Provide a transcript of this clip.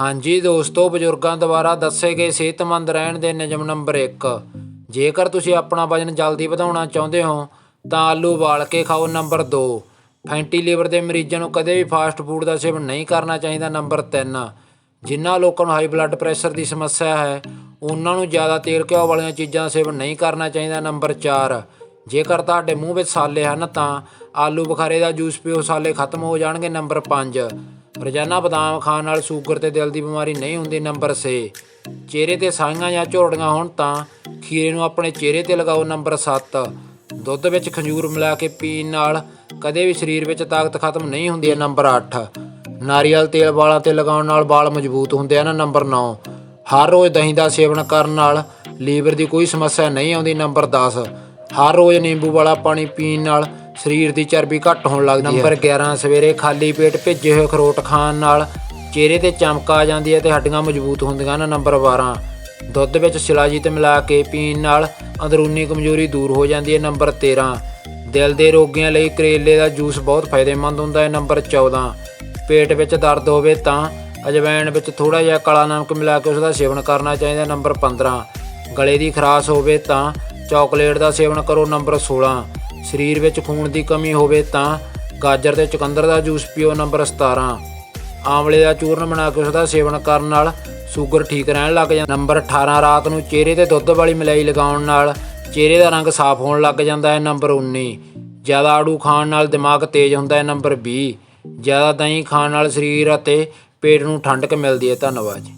ਹਾਂਜੀ ਦੋਸਤੋ, ਬਜ਼ੁਰਗਾਂ ਦੁਆਰਾ ਦੱਸੇ ਗਏ ਸਿਹਤਮੰਦ ਰਹਿਣ ਦੇ ਨਿਯਮ ਨੰਬਰ 1 ਜੇਕਰ ਤੁਸੀਂ ਆਪਣਾ ਵਜ਼ਨ ਜਲਦੀ ਵਧਾਉਣਾ ਚਾਹੁੰਦੇ ਹੋ, ਤਾਂ ਆਲੂ ਉਬਾਲ ਕੇ ਖਾਓ ਨੰਬਰ 2 ਫੈਂਟੀ ਲੀਵਰ ਦੇ ਮਰੀਜ਼ਾਂ ਨੂੰ ਕਦੇ ਵੀ ਫਾਸਟ ਫੂਡ ਦਾ ਸੇਵਨ ਨਹੀਂ ਕਰਨਾ ਚਾਹੀਦਾ ਨੰਬਰ 3 ਜਿਨ੍ਹਾਂ ਲੋਕਾਂ ਨੂੰ ਹਾਈ ਬਲੱਡ ਪ੍ਰੈਸ਼ਰ ਦੀ ਸਮੱਸਿਆ ਹੈ, ਉਹਨਾਂ ਨੂੰ ਜ਼ਿਆਦਾ ਤੇਲ ਘਿਓ ਵਾਲੀਆਂ ਚੀਜ਼ਾਂ ਦਾ ਸੇਵਨ ਨਹੀਂ ਕਰਨਾ ਚਾਹੀਦਾ ਨੰਬਰ 4 ਜੇਕਰ ਤੁਹਾਡੇ ਮੂੰਹ ਵਿੱਚ ਸਾਲੇ ਹਨ, ਤਾਂ ਆਲੂ ਬੁਖਾਰੇ ਦਾ ਜੂਸ ਪੀਓ, ਸਾਲੇ ਖਤਮ ਹੋ ਜਾਣਗੇ ਨੰਬਰ 5 ਰੋਜ਼ਾਨਾ ਬਦਾਮ ਖਾਣ ਨਾਲ ਸ਼ੂਗਰ ਤੇ ਦਿਲ ਦੀ ਬਿਮਾਰੀ ਨਹੀਂ ਹੁੰਦੀ, ਨੰਬਰ 6 ਚਿਹਰੇ ਤੇ ਸਾਈਆਂ ਜਾਂ ਝੋੜੀਆਂ ਹੋਣ ਤਾਂ ਖੀਰੇ ਨੂੰ ਆਪਣੇ ਚਿਹਰੇ ਤੇ ਲਗਾਓ, ਨੰਬਰ 7 ਦੁੱਧ ਵਿੱਚ ਖੰਜੂਰ ਮਿਲਾ ਕੇ ਪੀਣ ਨਾਲ ਕਦੇ ਵੀ ਸਰੀਰ ਵਿੱਚ ਤਾਕਤ ਖਤਮ ਨਹੀਂ ਹੁੰਦੀ ਹੈ, ਨੰਬਰ 8 ਨਾਰੀਅਲ ਤੇਲ ਵਾਲਾਂ ਤੇ ਲਗਾਉਣ ਨਾਲ ਵਾਲ ਮਜ਼ਬੂਤ ਹੁੰਦੇ ਹਨ, ਨੰਬਰ 9 ਹਰ ਰੋਜ਼ ਦਹੀਂ ਦਾ ਸੇਵਨ ਕਰਨ ਨਾਲ ਲੀਵਰ ਦੀ ਕੋਈ ਸਮੱਸਿਆ ਨਹੀਂ ਆਉਂਦੀ, ਨੰਬਰ 10 ਹਰ ਰੋਜ਼ ਨਿੰਬੂ ਵਾਲਾ ਪਾਣੀ ਪੀਣ ਨਾਲ ਸਰੀਰ ਦੀ ਚਰਬੀ ਘੱਟ ਹੋਣ ਲੱਗਦੀ ਹੈ। ਨੰਬਰ 11 ਸਵੇਰੇ ਖਾਲੀ ਪੇਟ ਭਿੱਜੇ ਹੋਏ ਅਖਰੋਟ ਖਾਣ ਨਾਲ ਚਿਹਰੇ ਤੇ ਚਮਕ ਆ ਜਾਂਦੀ ਹੈ ਤੇ ਹੱਡੀਆਂ ਮਜ਼ਬੂਤ ਹੁੰਦੀਆਂ ਹਨ। ਨੰਬਰ 12 ਦੁੱਧ ਵਿੱਚ ਸ਼ਿਲਾਜੀਤ ਮਿਲਾ ਕੇ ਪੀਣ ਨਾਲ ਅੰਦਰੂਨੀ ਕਮਜ਼ੋਰੀ ਦੂਰ ਹੋ ਜਾਂਦੀ ਹੈ। ਨੰਬਰ 13 ਦਿਲ ਦੇ ਰੋਗੀਆਂ ਲਈ ਕਰੇਲੇ ਦਾ ਜੂਸ ਬਹੁਤ ਫਾਇਦੇਮੰਦ ਹੁੰਦਾ ਹੈ। ਨੰਬਰ 14 ਪੇਟ ਵਿੱਚ ਦਰਦ ਹੋਵੇ ਤਾਂ ਅਜਵਾਇਣ ਵਿੱਚ ਥੋੜਾ ਜਿਹਾ ਕਾਲਾ ਨਮਕ ਮਿਲਾ ਕੇ ਉਸ ਦਾ ਸੇਵਨ ਕਰਨਾ ਚਾਹੀਦਾ ਨੰਬਰ 15 ਗਲੇ ਦੀ ਖਰਾਸ਼ ਹੋਵੇ ਤਾਂ ਚਾਕਲੇਟ ਦਾ ਸੇਵਨ ਕਰੋ। ਨੰਬਰ 16 ਸਰੀਰ ਵਿੱਚ ਖੂਨ ਦੀ ਕਮੀ ਹੋਵੇ ਤਾਂ ਗਾਜਰ ਤੇ ਚੁਕੰਦਰ ਦਾ ਜੂਸ ਪੀਓ, ਨੰਬਰ 17 ਆਮਲੇ ਦਾ ਚੂਰਨ ਬਣਾ ਕੇ ਉਸ ਦਾ ਸੇਵਨ ਕਰਨ ਨਾਲ ਸ਼ੂਗਰ ਠੀਕ ਰਹਿਣ ਲੱਗ ਜਾਂਦਾ। ਨੰਬਰ 18 ਰਾਤ ਨੂੰ ਚਿਹਰੇ ਤੇ ਦੁੱਧ ਵਾਲੀ ਮਲਾਈ ਲਗਾਉਣ ਨਾਲ ਚਿਹਰੇ ਦਾ ਰੰਗ ਸਾਫ਼ ਹੋਣ ਲੱਗ ਜਾਂਦਾ ਹੈ। ਨੰਬਰ 19 ਜ਼ਿਆਦਾ ਆੜੂ ਖਾਣ ਨਾਲ ਦਿਮਾਗ ਤੇਜ਼ ਹੁੰਦਾ ਹੈ। ਨੰਬਰ 20 ਜ਼ਿਆਦਾ ਦਹੀਂ ਖਾਣ ਨਾਲ ਸਰੀਰ ਅਤੇ ਪੇਟ ਨੂੰ ਠੰਡਕ ਮਿਲਦੀ ਹੈ। ਧੰਨਵਾਦ ਜੀ।